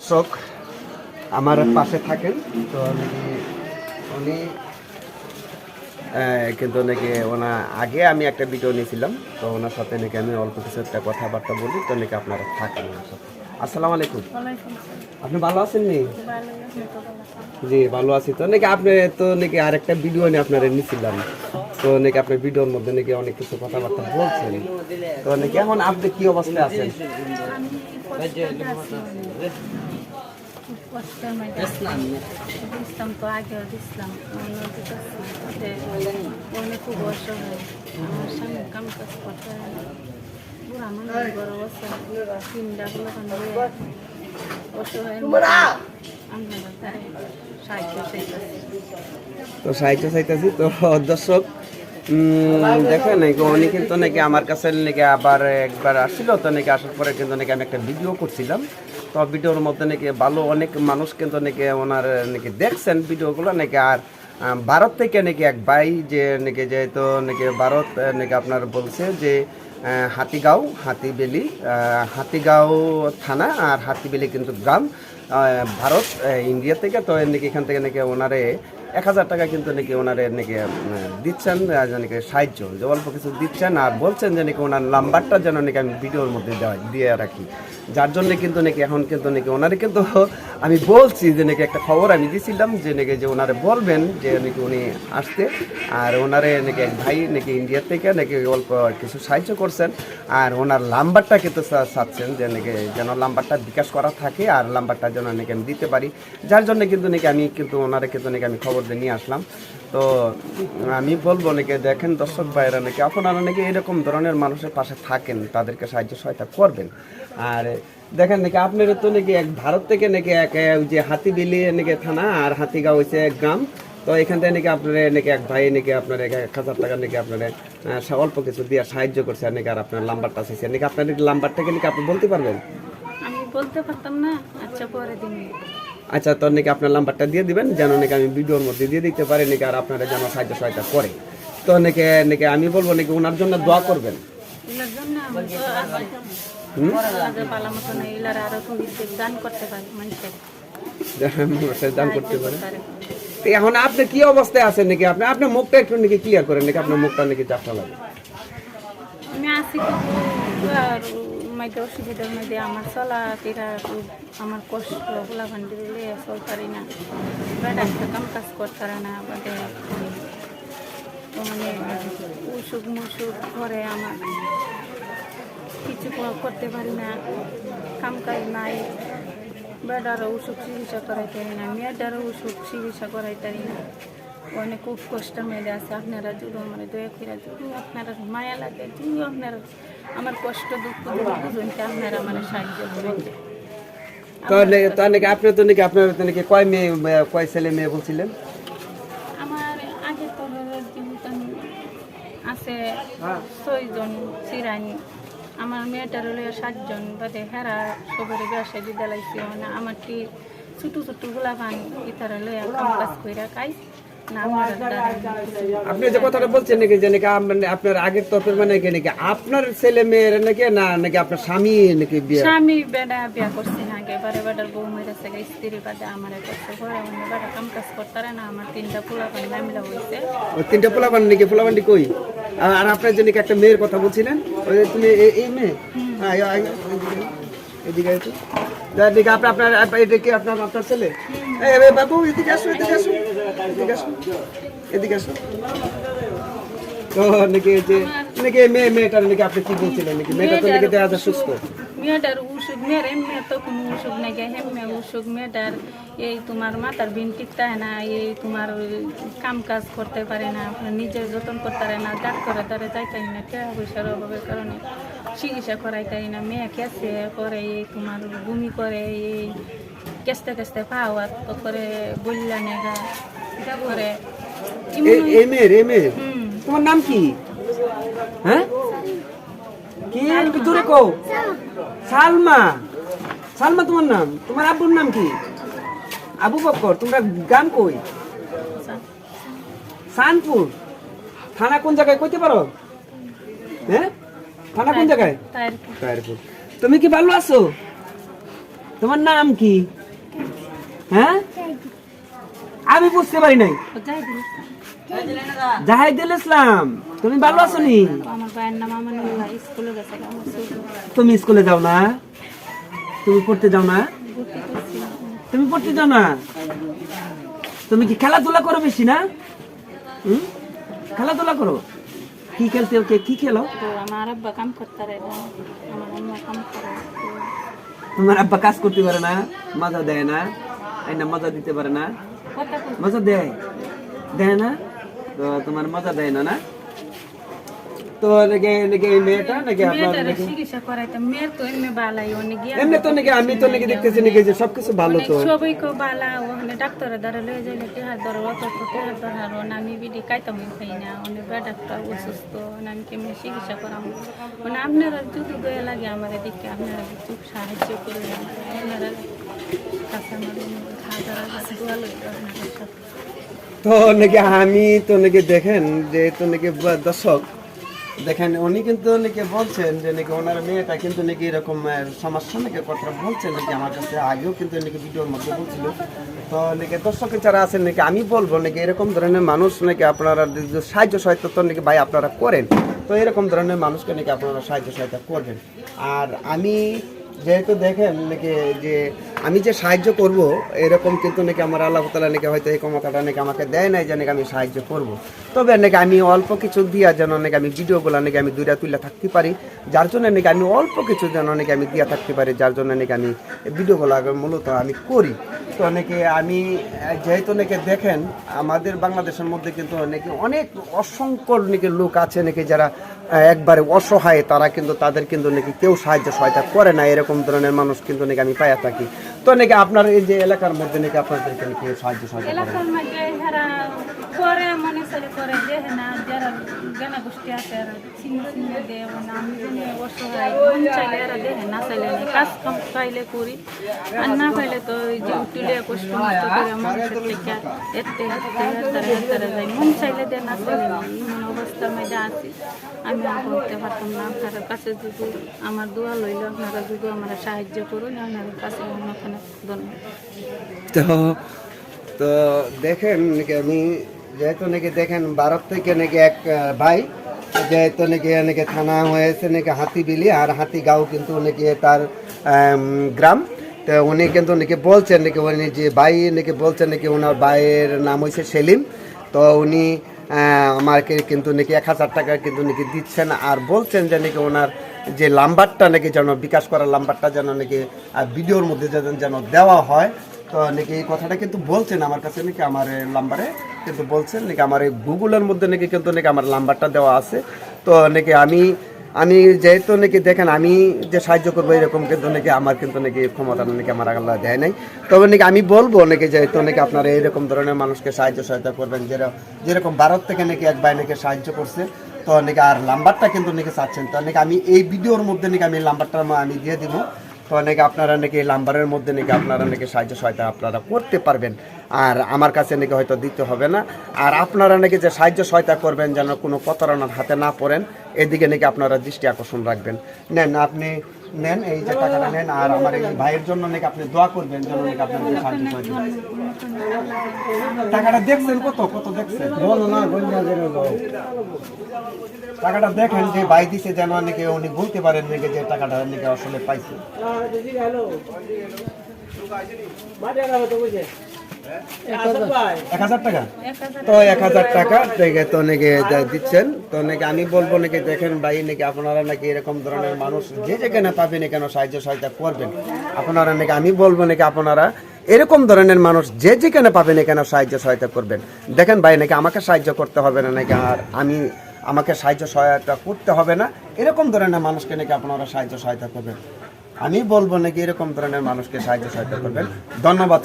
দর্শক আমার পাশে থাকেন তো উনি কিন্তু নাকি ওনা আগে আমি একটা ভিডিও নিয়েছিলাম তো ওনার সাথে নাকি আমি অল্প কিছু একটা কথাবার্তা বলি তো নাকি আপনারা থাকেন ওনার সাথে। আসসালামু আলাইকুম। আপনি ভালো আছেন নি। জি ভালো আছি। তো নাকি আপনি তো নাকি আরেকটা ভিডিও নিয়ে আপনারা নিয়েছিলাম তো নাকি আপনার ভিডিওর মধ্যে নাকি অনেক কিছু কথাবার্তা বলছেন তো নাকি এখন আপনি কি অবস্থায় আছেন আমি কষ্টে আছি অনেক। খুব কষ্টের মধ্যে আছি। তো আগেও অনেক খুব। আমার স্বামী কাম কাজ করতে বুড়া মানুষ বড় অবস্থা। সাহায্য চাইতাছি। তো সাহায্য চাইতেছি তো দর্শক উম, দেখেন নাকি উনি কিন্তু নাকি আমার কাছে নাকি আবার একবার আসছিল তো নাকি আসার পরে কিন্তু নাকি আমি একটা ভিডিও করছিলাম তো ভিডিওর মধ্যে নাকি ভালো অনেক মানুষ কিন্তু নাকি ওনার, নাকি দেখছেন ভিডিওগুলো নাকি। আর ভারত থেকে নাকি এক ভাই যে নাকি যেহেতু নাকি ভারত নাকি আপনার বলছে যে হাতিগাঁও, হাতিবেলি হাতিগাঁও থানা আর হাতিবেলি কিন্তু গ্রাম ভারত ইন্ডিয়া থেকে। তো নাকি এখান থেকে নাকি ওনারে এক হাজার টাকা কিন্তু নাকি ওনারে নাকি দিচ্ছেন নাকি সাহায্য। যে অল্প কিছু দিচ্ছেন আর বলছেন যে নাকি ওনার নাম্বারটা যেন নাকি আমি ভিডিওর মধ্যে দেওয়া দিয়ে রাখি। যার জন্য কিন্তু নাকি এখন কিন্তু নাকি ওনারে কিন্তু আমি বলছি যে নাকি একটা খবর আমি দিয়েছিলাম যে নাকি, যে ওনারে বলবেন যে নাকি উনি আসতে আর ওনারে নাকি এক ভাই নাকি ইন্ডিয়া থেকে নাকি অল্প কিছু সাহায্য করছেন আর ওনার নাম্বারটা কিন্তু চাচ্ছেন যে নাকি যেন নাম্বারটা বিকাশ করা থাকে আর নাম্বারটা যেন নাকি আমি দিতে পারি। যার জন্য কিন্তু নাকি আমি কিন্তু ওনারে কিন্তু নাকি আমি খবর দিয়ে নিয়ে আসলাম। তো আমি বলব নাকি, দেখেন দর্শক ভাইরা নাকি, আপনারা নাকি এরকম ধরনের মানুষের পাশে থাকেন, তাদেরকে সাহায্য সহায়তা করবেন। আর দেখেন নাকি, আপনার তো নাকি এক ভারত থেকে নাকি এক যে হাতিবিলি নাকি থানা, আর হাতিগাঁও হয়েছে এক গ্রাম। তো এখান থেকে নাকি আপনার নাকি এক ভাই নাকি আপনার এক এক হাজার টাকা নাকি আপনার অল্প কিছু দিয়ে সাহায্য করছে নাকি আর আপনার নাম্বারটা চাইছে নাকি আপনার নাম্বারটাকে নাকি আপনি বলতে পারবেন? আমি বলতে পারতাম না আচ্ছা পরে দিন। আচ্ছা তো নাকি আপনার নাম্বারটা দিয়ে দিবেন? যেন নাকি আমি ভিডিওর মধ্যে দিয়ে দিতে পারি নাকি আর আপনারা যেন সাহায্য সহায়তা করে তো নাকি নাকি আমি বলব নাকি ওনার জন্য দোয়া করবেন? দান করতে পারি। তো এখন আপনি কি অবস্থায় আছেন নাকি? আপনি আপনার মুখটা একটু নাকি ক্লিয়ার করেন নাকি আপনার মুখটা নাকি চাপটা লাগে? আমি আছি তো আর মধ্যে অসুবিধার মধ্যে আমার চলা ফেরা খুব আমার কষ্ট গোলা ভান্ডি দিলে চল পারি না। বেটা একটা কাম কাজ করতে পারে না বাদে মানে উসুক মুসুক করে আমার। কিছু করতে পারি না, কাম কাজ নাই। বেটারও উসুক চিকিৎসা করাইতে পারি না মেয়েটারও উসুক চিকিৎসা করাইতে পারি না। অনেক খুব কষ্ট মেয়েদের আছে আপনারা জুড়ো মানে দয়া করে জুড়ো আপনারা মায়া লাগে জুড়ো আপনারা আমার কষ্ট দুঃখ বুঝুন আপনারা আমার সাহায্য করবেন। তো নে- আপনি তো নাকি আপনার তো নাকি কয় মেয়ে মেয়ে- কয় ছেলে মেয়ে বলছিলেন? আমার আগে তো জীবিত আছে ছয়জন চিরানি আমার মেয়েটার হলো সাতজন বাদে হেরা সবার ব্যবসায় বিদ্যালয় মানে আমার কি ছোটো ছোটো গোলাপান ইতারা লইয়া কাম কাজ কইরা খাই। আমার দ্বারা কিছু আপনি যে কথাটা বলছেন নাকি যে নাকি আপনার আগের তরফের মানে কি নাকি আপনার ছেলে মেয়ের নাকি না নাকি আপনার স্বামী নাকি বিয়ে? স্বামী বেড়া বিয়া করছে না আগে বারে বেড়ার বউ মেরেছে গে স্ত্রী বাদে আমার করছে ঘরে মানে বেড়া কাম কাজ করতে না আমার তিনটা পোলা পানি মামলা হয়েছে ওই তিনটা পোলাপান নাকি পোলাপানটি কই? আর আপনার যে নাকি একটা মেয়ের কথা বলছিলেন ওই তুমি এই- এই মেয়ে? হ্যাঁ এই- এই- এদিকে এদিকে আপনার আপনার এটা কি আপনার আপনার ছেলে? বাবু এদিকে আসো এদিকে আসো মেয়েটার মেয়েটার এই তোমার না তোমার কাম কাজ করতে পারে না নিজে যত্ন করতে পারে না ডাক্তারের দ্বারা না টাকা পয়সার অভাবের কারণে চিকিৎসা করাইতে পারি না, মেয়ে কেসে করে, এই তোমার বমি করে, এই কেসতে কেসতে পাওয়া তো করে বললা নেগা করে তোমার নাম কি? হ্যাঁ? কি একটু দূরে কও? সালমা। সালমা তোমার নাম? তোমার আব্বুর নাম কি? আবু বক্কর তোমরা গান কই? সানপুর। থানা কোন জায়গায় কইতে পারো? হ্যাঁ? থানা কোন জায়গায়? তুমি কি ভালো আছো? তোমার নাম কি? হ্যাঁ? আমি বুঝতে পারি নাই। জাহাইদুল ইসলাম, তুমি ভালো আছো নি তুমি স্কুলে যাও না? তুমি পড়তে যাও না? তুমি পড়তে যাও না? তুমি কি খেলাধুলা করো বেশি না? খেলাধুলা করো। কি খেলতে, ওকে কি খেলো? আমার আব্বা কাম করতে পারে আমার আম্মা কাম করে তোমার আব্বা কাজ করতে পারে না, মজা দেয় না এই না মজা দিতে পারে না। মজা দেয়। দেয় না? তোমার মজা দেয় না না? তো নাকি নাকি এই মেয়েটা নাকি আপনার নাকি চিকিৎসা করাইতাম মেয়ের তো এমনি বালাই অনেক গিয়া এমনি তো নাকি আমি তো নাকি দেখতেছি নাকি যে সবকিছু ভালো তো। সবাই কো বালা ওখানে ডাক্তারের দ্বারা লয়ে যাইলে টেহার ধর অত তো টেহার ধর ওনা আমি বিডি খাইতাম খাই না অনেক ডাক্তার অসুস্থ ওনা আমি কেমনি চিকিৎসা করাম। মানে আপনারা যদি দয়া লাগে আমার এদিকে আপনারা চুপ সাহায্য করে আপনারা কাছে আমার হাজার হাজার দোয়া আপনাদের তো নাকি আমি তো নাকি দেখেন যে তো নাকি দর্শক দেখেন, উনি কিন্তু নাকি বলছেন যে নাকি ওনার মেয়েটা কিন্তু নাকি এরকম সমস্যা নাকি কথা বলছেন নাকি আমার কাছে আগেও কিন্তু নাকি ভিডিওর মধ্যে বলছিল। তো নাকি দর্শকের যারা আছেন নাকি আমি বলব নাকি এরকম ধরনের মানুষ নাকি আপনারা সাহায্য সহায়তা তো নাকি ভাই আপনারা করেন, তো এরকম ধরনের মানুষকে নাকি আপনারা সাহায্য সহায়তা করবেন। আর আমি যেহেতু দেখেন নাকি যে আমি যে সাহায্য করব, এরকম কিন্তু নাকি আমার আল্লাহ তালা নাকি হয়তো এই ক্ষমতাটা নাকি আমাকে দেয় নাই যে নাকি আমি সাহায্য করব। তবে নাকি আমি অল্প কিছু দিয়া যেন নাকি আমি ভিডিওগুলো নাকি আমি দূরে তুলে থাকতে পারি, যার জন্য নাকি আমি অল্প কিছু যেন নাকি আমি দিয়া থাকতে পারি, যার জন্য নাকি আমি ভিডিওগুলো মূলত আমি করি। তো অনেকে আমি, যেহেতু নাকি দেখেন, আমাদের বাংলাদেশের মধ্যে কিন্তু নাকি অনেক অসংখ্য নাকি লোক আছে নাকি যারা একবারে অসহায়, তারা কিন্তু তাদের কিন্তু নাকি কেউ সাহায্য সহায়তা করে না, এরকম ধরনের মানুষ কিন্তু নাকি আমি পাইয়া থাকি। তো নাকি আপনার এই যে এলাকার মধ্যে নাকি আপনাদেরকে নাকি সাহায্য সহায়তা করে? এলাকার মধ্যে যারা করে, মনে করে করে যে না, যারা গানা গোষ্ঠী আছে আর মানে আমি মন চাইলে চাইলে কাজ কাম পাইলে করি আর না পাইলে তো ওই এতে মন চাইলে চাইলে আমি আর বলতে না কাছে যদি আমার দোয়া লইলে আপনারা যদি আমার সাহায্য করুন আপনার কাছে অনেক অনেক ধন্যবাদ তো তো দেখেন আমি যেহেতু নাকি দেখেন ভারত থেকে নাকি এক ভাই, যেহেতু নাকি নাকি থানা হয়েছে নাকি হাতিবিলি আর হাতিগাঁও কিন্তু নাকি তার গ্রাম। তো উনি কিন্তু নাকি বলছেন নাকি উনি যে ভাই নাকি বলছেন নাকি ওনার ভাইয়ের নাম হয়েছে সেলিম। তো উনি আমাকে কিন্তু নাকি এক হাজার টাকা কিন্তু নাকি দিচ্ছেন আর বলছেন যে নাকি ওনার যে লাম্বারটা নাকি যেন, বিকাশ করার লাম্বারটা যেন নাকি ভিডিওর মধ্যে যেন যেন দেওয়া হয়। তো নাকি এই কথাটা কিন্তু বলছেন আমার কাছে নাকি আমার নাম্বারে কিন্তু বলছেন নাকি আমার এই গুগলের মধ্যে নাকি কিন্তু নাকি আমার নাম্বারটা দেওয়া আছে। তো নাকি আমি আমি যেহেতু নাকি দেখেন আমি যে সাহায্য করব এরকম কিন্তু নাকি আমার কিন্তু নাকি ক্ষমতা নাকি আমার আল্লাহ দেয় নাই। তবে নাকি আমি বলব নাকি যেহেতু নাকি আপনারা এরকম ধরনের মানুষকে সাহায্য সহায়তা করবেন যেরকম যেরকম ভারত থেকে নাকি এক ভাই নাকি সাহায্য করছে, তো নাকি আর নাম্বারটা কিন্তু নাকি চাচ্ছেন। তো নাকি আমি এই ভিডিওর মধ্যে নাকি আমি নাম্বারটা আমি দিয়ে দিব। তো নাকি আপনারা নাকি লাম্বারের মধ্যে নাকি আপনারা নাকি সাহায্য সহায়তা আপনারা করতে পারবেন। আর আমার কাছে নাকি হয়তো দিতে হবে না। আর আপনারা নাকি যে সাহায্য সহায়তা করবেন, যেন কোনো প্রতারণার হাতে না পড়েন, এদিকে নাকি আপনারা দৃষ্টি আকর্ষণ রাখবেন। নেন, আপনি নেন, এই যে টাকাটা নেন, আর আমার এই ভাইয়ের জন্য নাকি আপনি দোয়া করবেন, যেন নাকি আপনার সাহায্য সহায়তা টাকাটা দেখছেন কত কত দেখছেন বল না টাকাটা দেখেন যে ভাই দিছে যেন নাকি উনি বলতে পারেন নাকি যে টাকাটা নাকি আসলে পাইছে। এক হাজার টাকা? তো এক হাজার টাকা তো নাকি দিচ্ছেন। তো নাকি আমি বলব নাকি দেখেন ভাই নাকি আপনারা নাকি এরকম ধরনের মানুষ যে যেখানে পাবেন কেন সাহায্য সহায়তা করবেন। আপনারা নাকি আমি বলব নাকি আপনারা এরকম ধরনের মানুষ যে যেখানে পাবেন এখানে সাহায্য সহায়তা করবেন। দেখেন ভাই, নাকি আমাকে সাহায্য করতে হবে না, নাকি আর আমি আমাকে সাহায্য সহায়তা করতে হবে না? এরকম ধরনের মানুষকে নাকি আপনারা সাহায্য সহায়তা করবেন? আমি বলব নাকি এরকম ধরনের মানুষকে সাহায্য সহায়তা করবেন। ধন্যবাদ